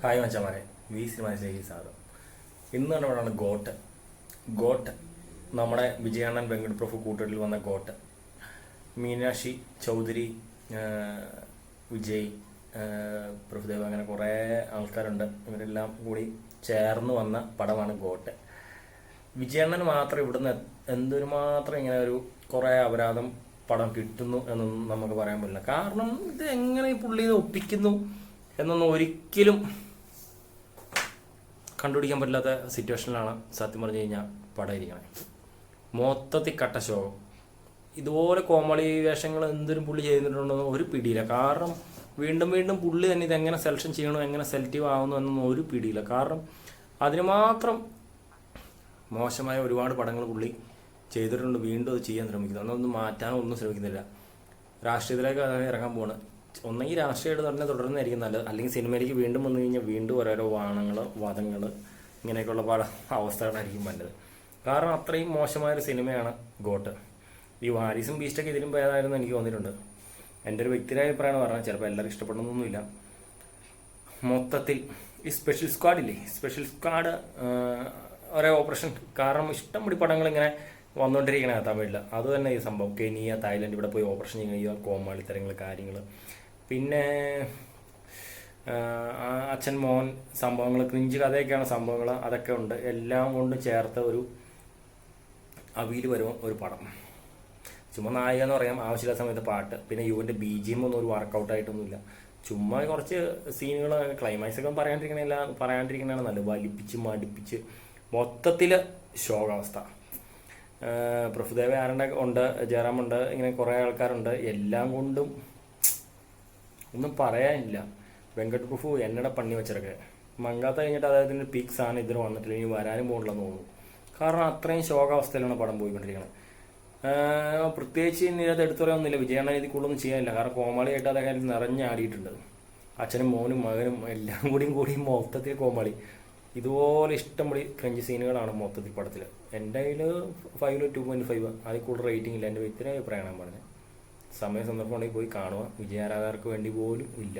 Hi മച്ചമാരെ V സിനിമയിലേക്ക് സ്വാഗതം ഇന്ന് തന്നെ ഗോട്ട്. ഗോട്ട് നമ്മുടെ വിജയാനന്ദൻ വെങ്കട് പ്രഭു കൂട്ടരിൽ വന്ന ഗോട്ട്. മീനാക്ഷി ചൗധരി വിജയ് പ്രഭുദേവ് അങ്ങനെ കുറേ ആൾക്കാരുണ്ട്. ഇവരെല്ലാം കൂടി ചേർന്ന് വന്ന പടമാണ് ഗോട്ട്. വിജയണ്ണൻ മാത്രം ഇവിടുന്ന് എന്തൊരു മാത്രം ഇങ്ങനെ ഒരു കുറേ അപരാധം പടം കിട്ടുന്നു എന്നൊന്നും നമുക്ക് പറയാൻ പറ്റില്ല. കാരണം ഇത് എങ്ങനെ പുള്ളി ഇത് ഒപ്പിക്കുന്നു? എന്നൊന്നും ഒരിക്കലും കണ്ടുപിടിക്കാൻ പറ്റാത്ത സിറ്റുവേഷനിലാണ് സത്യം പറഞ്ഞു കഴിഞ്ഞാൽ പടം ഇരിക്കണേ. മൊത്തത്തിൽ കട്ട ഷോ ഇതുപോലെ കോമളി വേഷങ്ങൾ എന്തൊരു പുള്ളി ചെയ്തിട്ടുണ്ടെന്ന് ഒരു പിടിയില്ല. കാരണം വീണ്ടും വീണ്ടും പുള്ളി തന്നെ ഇതെങ്ങനെ സെലക്ഷൻ ചെയ്യണോ എങ്ങനെ സെലക്റ്റീവ് ആവുന്നു എന്നൊന്നും ഒരു പിടിയില്ല. കാരണം അതിന് മാത്രം മോശമായ ഒരുപാട് പടങ്ങൾ പുള്ളി ചെയ്തിട്ടുണ്ട്. വീണ്ടും അത് ചെയ്യാൻ ശ്രമിക്കുന്നു. അതൊന്നും മാറ്റാനോ ഒന്നും ശ്രമിക്കുന്നില്ല. രാഷ്ട്രീയത്തിലേക്ക് ഇറങ്ങാൻ പോവാണ്. ഒന്നെങ്കിൽ രാഷ്ട്രീയമായിട്ട് തന്നെ തുടരുന്നതായിരിക്കും നല്ലത്. അല്ലെങ്കിൽ സിനിമയിലേക്ക് വീണ്ടും വന്നു കഴിഞ്ഞാൽ വീണ്ടും ഓരോരോ വാണങ്ങൾ വധങ്ങൾ ഇങ്ങനെയൊക്കെയുള്ള പല അവസ്ഥകളായിരിക്കും നല്ലത് കാരണം അത്രയും മോശമായൊരു സിനിമയാണ് ഗോട്ട്. ഈ വാരിസും ബീസ്റ്റൊക്കെ ഇതിലും ഭേദമായിരുന്നു എനിക്ക് തോന്നിയിട്ടുണ്ട്. എന്റെ ഒരു വ്യക്തിയുടെ അഭിപ്രായമാണ് പറഞ്ഞത്. ചിലപ്പോൾ എല്ലാവരും ഇഷ്ടപ്പെടുന്നൊന്നുമില്ല. മൊത്തത്തിൽ ഈ സ്പെഷ്യൽ സ്ക്വാഡില്ലേ സ്പെഷ്യൽ സ്ക്വാഡ് ഒരേ ഓപ്പറേഷൻ കാരണം ഇഷ്ടംപടി പടങ്ങൾ ഇങ്ങനെ വന്നുകൊണ്ടിരിക്കണേ തമിഴിൽ അതുതന്നെ ഈ സംഭവം. കെനിയ തായ്ലൻഡ് ഇവിടെ പോയി ഓപ്പറേഷൻ ചെയ്യുക കോമാളിത്തരങ്ങൾ കാര്യങ്ങൾ പിന്നെ അച്ഛൻ മോൻ സംഭവങ്ങൾ ക്രിഞ്ച് കഥയൊക്കെയാണ് സംഭവങ്ങൾ അതൊക്കെ ഉണ്ട്. എല്ലാം കൊണ്ടും ചേർത്ത ഒരു അവിയിൽ വരും ഒരു പടം. ചുമ്മാ നായിക എന്ന് പറയാം. ആവശ്യമില്ലാത്ത സമയത്ത് പാട്ട്. പിന്നെ യുവിന്റെ ബി ജി എം ഒന്നും ഒരു വർക്കൗട്ടായിട്ടൊന്നുമില്ല ചുമ്മാ കുറച്ച് സീനുകൾ ക്ലൈമാക്സ് ഒക്കെ പറയാണ്ടിരിക്കണില്ല പറയാണ്ടിരിക്കണതാണ് നല്ല വലിപ്പിച്ച് മടിപ്പിച്ച്. മൊത്തത്തിൽ ശോകാവസ്ഥ. പ്രഭുദേവ ആരണ്ട ഉണ്ട്? ജയറാമുണ്ട്. ഇങ്ങനെ കുറേ ആൾക്കാരുണ്ട്. എല്ലാം കൊണ്ടും ഒന്നും പറയാനില്ല. വെങ്കട്ട് പ്രഭു എന്നട പണി വെച്ചിറക്കെ. മങ്കാത്ത കഴിഞ്ഞിട്ട് അദ്ദേഹത്തിന്റെ പീക്സ് ആണ് ഇതിന് വന്നിട്ടില്ല. ഇനി വരാനും പോകണില്ലെന്ന് തോന്നുന്നു. കാരണം അത്രയും ശോകാവസ്ഥയിലാണ് പടം പോയിക്കൊണ്ടിരിക്കുന്നത് പ്രത്യേകിച്ച് ഇനി ഇതിനകത്ത് എടുത്തു പറയാനൊന്നുമില്ല വിജയണ്ണ രീതി കൂടുതലൊന്നും ചെയ്യാനില്ല. കാരണം കോമാളിയായിട്ട് അദ്ദേഹം നിറഞ്ഞാടിയിട്ടുണ്ട്. അച്ഛനും മോനും മകനും എല്ലാം കൂടിയും കൂടി മൊത്തത്തിൽ കോമാളി. ഇതുപോലെ ഇഷ്ടംപടി ക്രഞ്ച് സീനുകളാണ് മൊത്തത്തിൽ പടത്തിൽ എന്റെ കയ്യിൽ ഫൈവ് ടു പോയിന്റ് ഫൈവ് അതിൽ കൂടുതൽ റേറ്റിംഗ് ഇല്ല. എന്റെ വ്യക്തിയുടെ അഭിപ്രായമാണ് പറഞ്ഞത്. സമയ സന്ദർഭം ഉണ്ടെങ്കിൽ പോയി കാണുക. വിജയാരാധകർക്ക് വേണ്ടി പോലും ഇല്ല.